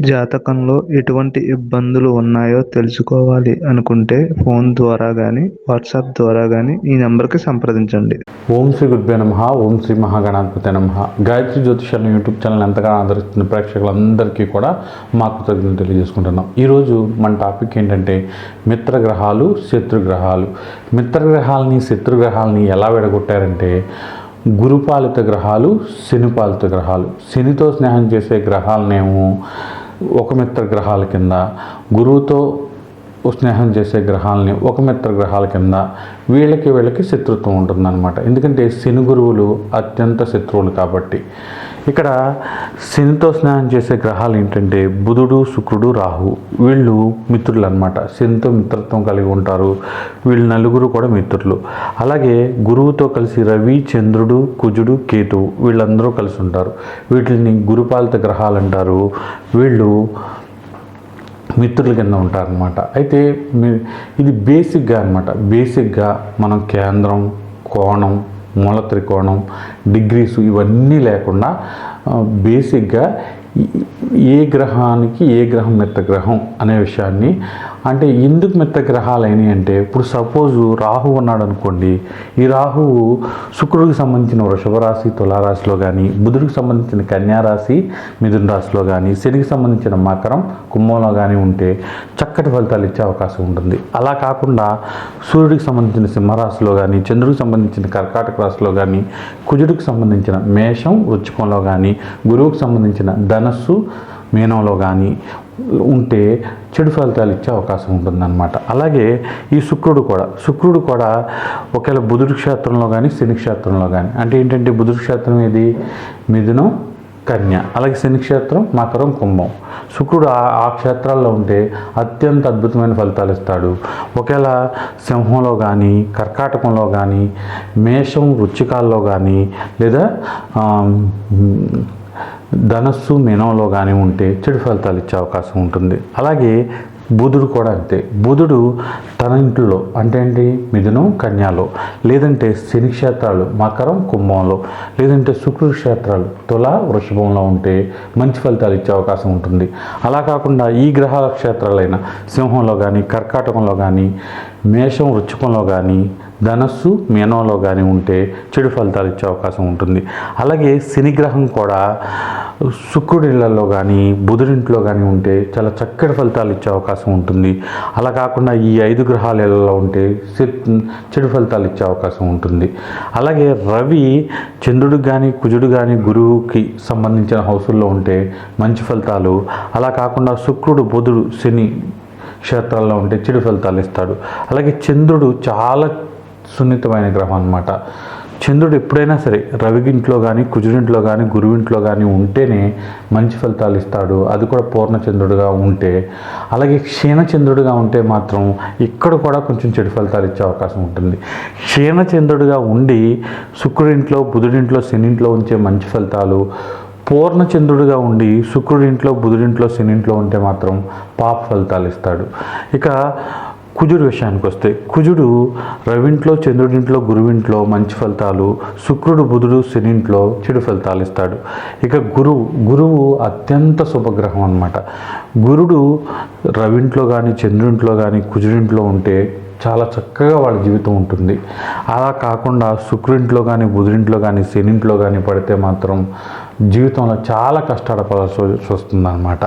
జాతకంలో ఎటువంటి ఇబ్బందులు ఉన్నాయో తెలుసుకోవాలి అనుకుంటే ఫోన్ ద్వారా కానీ వాట్సాప్ ద్వారా కానీ ఈ నెంబర్కి సంప్రదించండి. ఓం శ్రీ గురుభ్యో నమ ఓం శ్రీ మహాగణాధిపతి నమ. గాయత్రి జ్యోతిషాన్ని యూట్యూబ్ ఛానల్ ఎంతగానో ఆదరిస్తున్న ప్రేక్షకులందరికీ కూడా మా కృతజ్ఞతలు తెలియజేసుకుంటున్నాం. ఈరోజు మన టాపిక్ ఏంటంటే మిత్రగ్రహాలు శత్రుగ్రహాలు. మిత్రగ్రహాలని శత్రుగ్రహాలని ఎలా విడగొట్టారంటే గురుపాలిత గ్రహాలు శనిపాలిత గ్రహాలు. శనితో స్నేహం చేసే గ్రహాలనేమో ఒక మిత్ర గ్రహాల కింద గురువుతో స్నేహం చేసే గ్రహాలని ఒక మిత్ర గ్రహాల కింద వీళ్ళకి వీళ్ళకి శత్రుత్వం ఉంటుందన్నమాట. ఎందుకంటే శని గురువులు అత్యంత శత్రువులు కాబట్టి. ఇక్కడ శనితో స్నేహం చేసే గ్రహాలు ఏంటంటే బుధుడు శుక్రుడు రాహు వీళ్ళు మిత్రులు అనమాట శనితో మిత్రత్వం కలిగి ఉంటారు. వీళ్ళు నలుగురు కూడా మిత్రులు. అలాగే గురువుతో కలిసి రవి చంద్రుడు కుజుడు కేతువు వీళ్ళందరూ కలిసి ఉంటారు. వీటిని గురుపాలిత గ్రహాలు అంటారు. వీళ్ళు మిత్రుల కింద ఉంటారనమాట అయితే ఇది బేసిక్గా అనమాట బేసిక్గా మనం కేంద్రం కోణం మూల త్రికోణం డిగ్రీస్ ఇవన్నీ లేకుండా బేసిక్గా ఏ గ్రహానికి ఏ గ్రహం మిత్ర గ్రహం అనే విషయాన్ని అంటే ఎందుకు మిత్ర గ్రహాలు అయినాయి అంటే ఇప్పుడు సపోజ్ రాహు ఉన్నాడు అనుకోండి ఈ రాహువు శుక్రుడికి సంబంధించిన వృషభరాశి తులారాశిలో కానీ బుధుడికి సంబంధించిన కన్యారాశి మిథున రాశిలో కానీ శనికి సంబంధించిన మకరం కుంభంలో కానీ ఉంటే చక్కటి ఫలితాలు ఇచ్చే అవకాశం ఉంటుంది. అలా కాకుండా సూర్యుడికి సంబంధించిన సింహరాశిలో కానీ చంద్రుడికి సంబంధించిన కర్కాటక రాశిలో కానీ కుజుడికి సంబంధించిన మేషం వృచ్చికంలో కానీ గురువుకి సంబంధించిన ధనస్సు మీనంలో కానీ ఉంటే చెడు ఫలితాలు ఇచ్చే అవకాశం ఉంటుందన్నమాట. అలాగే ఈ శుక్రుడు కూడా శుక్రుడు కూడా ఒకవేళ బుధుడి క్షేత్రంలో కానీ శని క్షేత్రంలో కానీ అంటే ఏంటంటే బుధుడి క్షేత్రం ఏది? మిథునం కన్య అలాగే శని క్షేత్రం మకరం కుంభం. శుక్రుడు ఆ క్షేత్రాల్లో ఉంటే అత్యంత అద్భుతమైన ఫలితాలు ఇస్తాడు. ఒకవేళ సింహంలో కానీ కర్కాటకంలో కానీ మేషం వృచ్చికాల్లో కానీ లేదా ధనస్సు మీనంలో కానీ ఉంటే చెడు ఫలితాలు ఇచ్చే అవకాశం ఉంటుంది. అలాగే బుధుడు కూడా అంతే. బుధుడు తన ఇంట్లో అంటే ఏంటి? మిథునం కన్యాలో. లేదంటే శని క్షేత్రాలు మకరం కుంభంలో. లేదంటే శుక్రుడి క్షేత్రాలు తుల వృషభంలో ఉంటే మంచి ఫలితాలు ఇచ్చే అవకాశం ఉంటుంది. అలా కాకుండా ఈ గ్రహాల క్షేత్రాలైన సింహంలో కానీ కర్కాటకంలో కానీ మేషం వృచ్చికంలో కానీ ధనస్సు మీనంలో కానీ ఉంటే చెడు ఫలితాలు ఇచ్చే అవకాశం ఉంటుంది. అలాగే శనిగ్రహం కూడా శుక్రుడిళ్ళలో కానీ బుధుడింట్లో కానీ ఉంటే చాలా చక్కటి ఫలితాలు ఇచ్చే అవకాశం ఉంటుంది. అలా కాకుండా ఈ ఐదు గ్రహాల ఇళ్ళలో ఉంటే చెడు ఫలితాలు ఇచ్చే అవకాశం ఉంటుంది. అలాగే రవి చంద్రుడికి కానీ కుజుడు కానీ గురువుకి సంబంధించిన హౌసుల్లో ఉంటే మంచి ఫలితాలు. అలా కాకుండా శుక్రుడు బుధుడు శని క్షేత్రాల్లో ఉంటే చెడు ఫలితాలు ఇస్తాడు. అలాగే చంద్రుడు చాలా సున్నితమైన గ్రహం అన్నమాట. చంద్రుడు ఎప్పుడైనా సరే రవిగింట్లో కానీ కుజుడింట్లో కానీ గురువింట్లో కానీ ఉంటేనే మంచి ఫలితాలు ఇస్తాడు. అది కూడా పూర్ణచంద్రుడుగా ఉంటే. అలాగే క్షీణచంద్రుడిగా ఉంటే మాత్రం ఇక్కడ కూడా కొంచెం చెడు ఫలితాలు ఇచ్చే అవకాశం ఉంటుంది. క్షీణచంద్రుడిగా ఉండి శుక్రుడింట్లో బుధుడింట్లో శనింట్లో ఉంచే మంచి ఫలితాలు పూర్ణచంద్రుడిగా ఉండి శుక్రుడింట్లో బుధుడింట్లో శనింట్లో ఉంటే మాత్రం పాప ఫలితాలు ఇస్తాడు. ఇక కుజుడు విషయానికి వస్తే కుజుడు రవింట్లో చంద్రుడింట్లో గురువింట్లో మంచి ఫలితాలు శుక్రుడు బుధుడు శనింట్లో చెడు ఫలితాలు ఇస్తాడు. ఇక గురువు గురువు అత్యంత శుభగ్రహం అన్నమాట. గురుడు రవింట్లో కానీ చంద్రుడింట్లో కానీ కుజుడింట్లో ఉంటే చాలా చక్కగా వాళ్ళ జీవితం ఉంటుంది. అలా కాకుండా శుక్రుడింట్లో కానీ బుధుడింట్లో కానీ శనింట్లో కానీ పడితే మాత్రం జీవితంలో చాలా కష్టపడాల్సి వస్తుందన్నమాట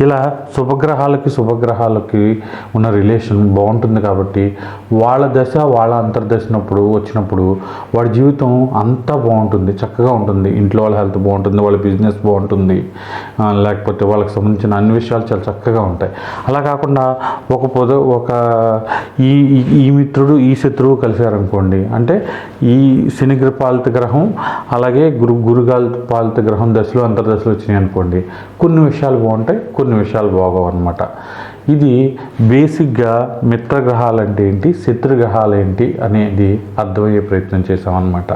ఇలా శుభగ్రహాలకి శుభగ్రహాలకి ఉన్న రిలేషన్ బాగుంటుంది కాబట్టి వాళ్ళ దశ వాళ్ళ అంతర్దశనప్పుడు వచ్చినప్పుడు వాడి జీవితం అంతా బాగుంటుంది చక్కగా ఉంటుంది. ఇంట్లో వాళ్ళ హెల్త్ బాగుంటుంది వాళ్ళ బిజినెస్ బాగుంటుంది. లేకపోతే వాళ్ళకి సంబంధించిన అన్ని విషయాలు చాలా చక్కగా ఉంటాయి. అలా కాకుండా ఒక పొద ఒక ఈ ఈ- మిత్రుడు ఈ శత్రువు కలిశారనుకోండి అంటే ఈ శనిగ్ర పాలిత గ్రహం అలాగే గురు గురుగాలి పాలిత గ్రహం దశలు అంతర్దశలు వచ్చినాయి అనుకోండి. కొన్ని విషయాలు బాగుంటాయి కొన్ని విషయాలు బాగోవు అనమాట ఇది బేసిక్గా మిత్రగ్రహాలు అంటే ఏంటి శత్రుగ్రహాలు ఏంటి అనేది అర్థమయ్యే ప్రయత్నం చేసామన్నమాట